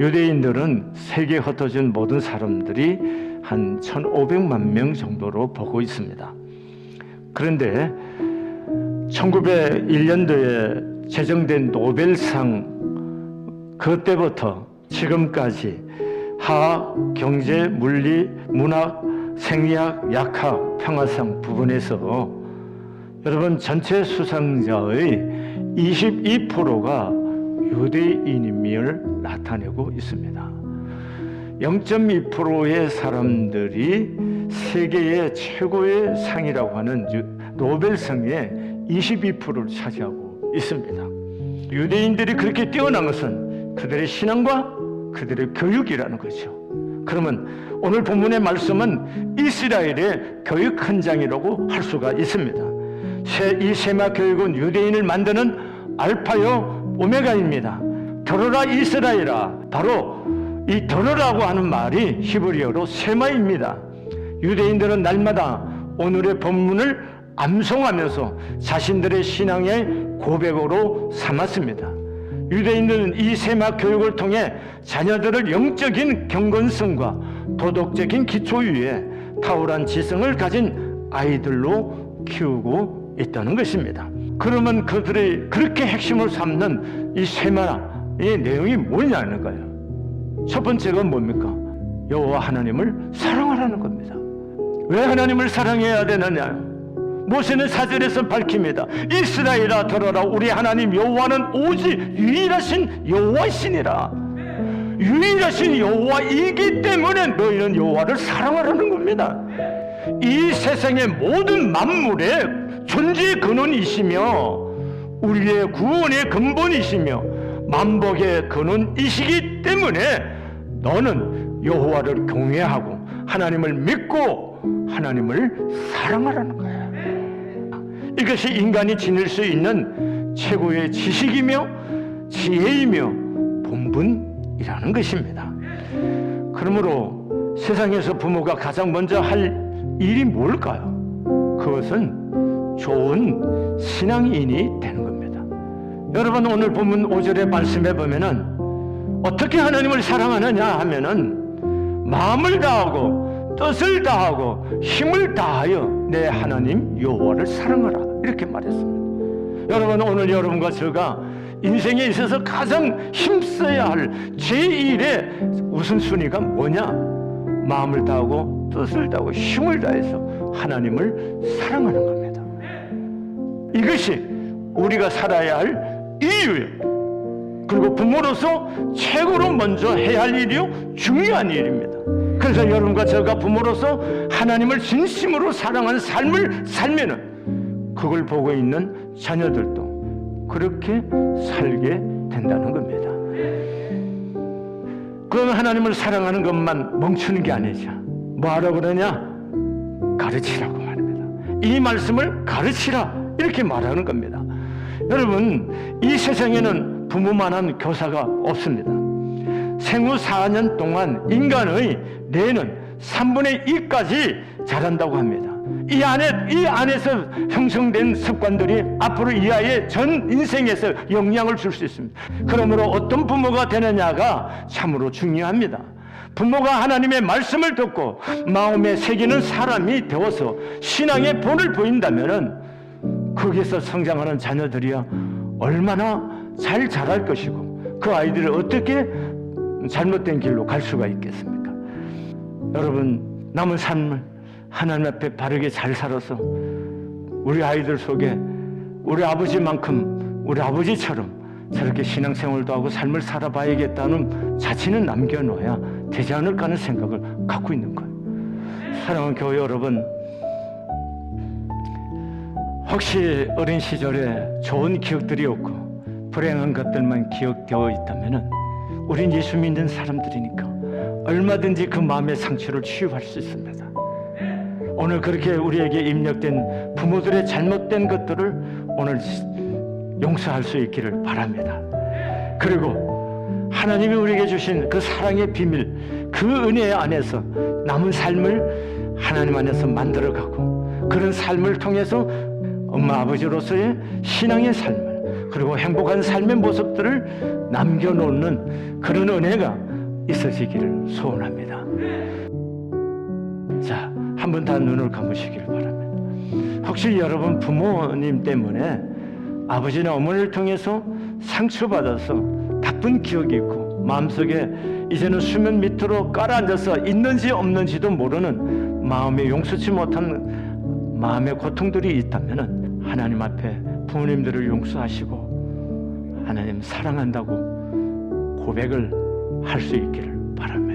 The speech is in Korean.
유대인들은 세계에 흩어진 모든 사람들이 한 1,500만 명 정도로 보고 있습니다. 그런데 1901년도에 제정된 노벨상 그때부터 지금까지 화학, 경제, 물리, 문학, 생리학, 약학, 평화상 부분에서 여러분 전체 수상자의 22%가 유대인임을 나타내고 있습니다. 0.2%의 사람들이 세계의 최고의 상이라고 하는 유- 노벨상의 22%를 차지하고 있습니다. 유대인들이 그렇게 뛰어난 것은 그들의 신앙과 그들의 교육이라는 거죠. 그러면 오늘 본문의 말씀은 이스라엘의 교육 현장이라고 할 수가 있습니다. 세- 이 세마 교육은 유대인을 만드는 알파요 오메가입니다. 들어라 이스라엘아. 바로 이 들어라고 하는 말이 히브리어로 세마입니다. 유대인들은 날마다 오늘의 본문을 암송하면서 자신들의 신앙의 고백으로 삼았습니다. 유대인들은 이 세마 교육을 통해 자녀들을 영적인 경건성과 도덕적인 기초 위에 탁월한 지성을 가진 아이들로 키우고 있다는 것입니다. 그러면 그들이 그렇게 핵심을 삼는 이 세마의 내용이 뭐냐는 거예요. 첫 번째가 뭡니까? 여호와 하나님을 사랑하라는 겁니다. 왜 하나님을 사랑해야 되느냐? 모세는 사절에서 밝힙니다. 이스라엘아 들어라 우리 하나님 여호와는 오직 유일하신 여호와이시니라. 유일하신 여호와이기 때문에 너희는 여호와를 사랑하라는 겁니다. 이 세상의 모든 만물의 존재 근원이시며 우리의 구원의 근본이시며 만복의 근원이시기 때문에 너는 여호와를 경외하고 하나님을 믿고 하나님을 사랑하라는 거야. 이것이 인간이 지닐 수 있는 최고의 지식이며 지혜이며 본분이라는 것입니다. 그러므로 세상에서 부모가 가장 먼저 할 일이 뭘까요? 그것은 좋은 신앙인이 되는 겁니다. 여러분 오늘 본문 5절의 말씀해 보면은 어떻게 하나님을 사랑하느냐 하면은 마음을 다하고 뜻을 다하고 힘을 다하여 내 하나님 여호와를 사랑하라 이렇게 말했습니다. 여러분 오늘 여러분과 제가 인생에 있어서 가장 힘써야 할 제1의 우선순위가 뭐냐? 마음을 다하고 뜻을 다하고 힘을 다해서 하나님을 사랑하는 겁니다. 이것이 우리가 살아야 할 이유예요. 그리고 부모로서 최고로 먼저 해야 할 일이요 중요한 일입니다. 그래서 여러분과 제가 부모로서 하나님을 진심으로 사랑하는 삶을 살면은 그걸 보고 있는 자녀들도 그렇게 살게 된다는 겁니다. 그럼 하나님을 사랑하는 것만 멈추는 게 아니죠. 뭐하라 그러냐? 가르치라고 말합니다. 이 말씀을 가르치라 이렇게 말하는 겁니다. 여러분 이 세상에는 부모만한 교사가 없습니다. 생후 4년 동안 인간의 뇌는 3분의 2까지 자란다고 합니다. 이 안에 이 안에서 형성된 습관들이 앞으로 이 아이의 전 인생에서 영향을 줄 수 있습니다. 그러므로 어떤 부모가 되느냐가 참으로 중요합니다. 부모가 하나님의 말씀을 듣고 마음에 새기는 사람이 되어서 신앙의 본을 보인다면은 거기서 성장하는 자녀들이야 얼마나 잘 자랄 것이고 그 아이들을 어떻게 잘못된 길로 갈 수가 있겠습니까? 여러분 남은 삶을 하나님 앞에 바르게 잘 살아서 우리 아이들 속에 우리 아버지만큼 우리 아버지처럼 저렇게 신앙생활도 하고 삶을 살아봐야겠다는 자치는 남겨놓아야 되지 않을까 하는 생각을 갖고 있는 거예요. 사랑하는 교회 여러분, 혹시 어린 시절에 좋은 기억들이 없고 불행한 것들만 기억되어 있다면 우린 예수 믿는 사람들이니까 얼마든지 그 마음의 상처를 치유할 수 있습니다. 오늘 그렇게 우리에게 입력된 부모들의 잘못된 것들을 오늘 용서할 수 있기를 바랍니다. 그리고 하나님이 우리에게 주신 그 사랑의 비밀, 그 은혜 안에서 남은 삶을 하나님 안에서 만들어가고 그런 삶을 통해서 엄마 아버지로서의 신앙의 삶을 그리고 행복한 삶의 모습들을 남겨놓는 그런 은혜가 있어지기를 소원합니다. 자, 한 번 다 눈을 감으시길 바랍니다. 혹시 여러분 부모님 때문에 아버지나 어머니를 통해서 상처받아서 나쁜 기억이 있고 마음속에 이제는 수면 밑으로 깔아앉아서 있는지 없는지도 모르는 마음에 용서치 못한 마음의 고통들이 있다면 하나님 앞에 부모님들을 용서하시고 하나님 사랑한다고 고백을 할 수 있기를 바랍니다.